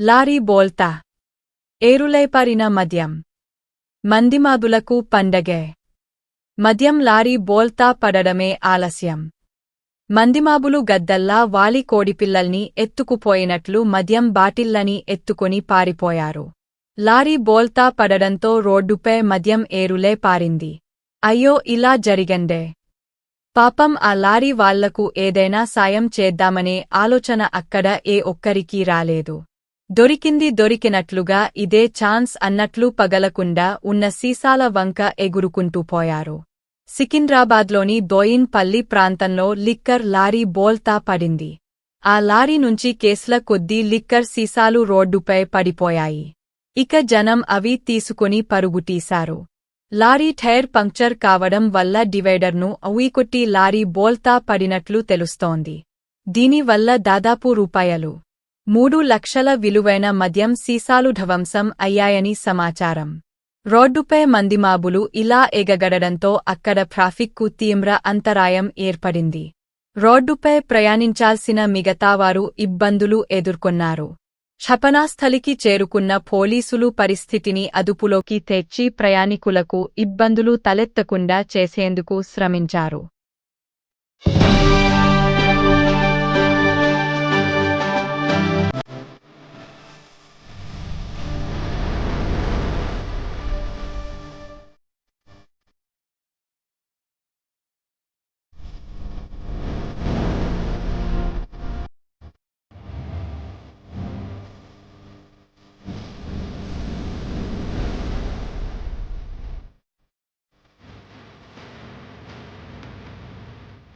Lorry బోల్తా. ఏరులైపారిన మద్యం. మందిమాదులకు పండగే. మద్యం లారీ బోల్తా పడడమే ఆలస్యం. మందిమాబులు గద్దల్లా వాలి కోడిపిల్లల్ని ఎత్తుకుపోయినట్లు మద్యం బాటిల్లని ఎత్తుకొని పారిపోయారు. లారీ బోల్తా పడడంతో రోడ్డుపై మద్యం ఏరులే పారింది. అయ్యో ఇలా జరిగండే. పాపం ఆ లారీ వాళ్ళకు ఏదైనా సాయం చేద్దామనే ఆలోచన అక్కడ ఏ ఒక్కరికీ రాలేదు. దొరికింది దొరికినట్లుగా ఇదే ఛాన్స్ అన్నట్లు పగలకుండా ఉన్న సీసాల వంక ఎగురుకుంటూ పోయారు. సికింద్రాబాద్లోని దోయిన్ పల్లి ప్రాంతంలో లిక్కర్ లారీ బోల్తా పడింది. ఆ లారీ నుంచి కేసుల కొద్దీ లిక్కర్ సీసాలు రోడ్డుపై పడిపోయాయి. ఇక జనం అవి తీసుకుని పరుగుతీశారు లారీ టైర్ పంక్చర్ కావడం వల్ల డివైడర్ను అవుకొట్టి లారీ బోల్తా పడినట్లు తెలుస్తోంది. దీనివల్ల దాదాపు రూపాయలు మూడు లక్షల విలువైన మద్యం సీసాలు ధ్వంసం అయ్యాయని సమాచారం. రోడ్డుపై మందిమాబులు ఇలా ఎగగడడంతో అక్కడ ట్రాఫిక్కు తీవ్ర అంతరాయం ఏర్పడింది. రోడ్డుపై ప్రయాణించాల్సిన మిగతావారు ఇబ్బందులు ఎదుర్కొన్నారు. క్షపణాస్థలికి చేరుకున్న పోలీసులు పరిస్థితిని అదుపులోకి తెచ్చి ప్రయాణికులకు ఇబ్బందులు తలెత్తకుండా చేసేందుకు శ్రమించారు.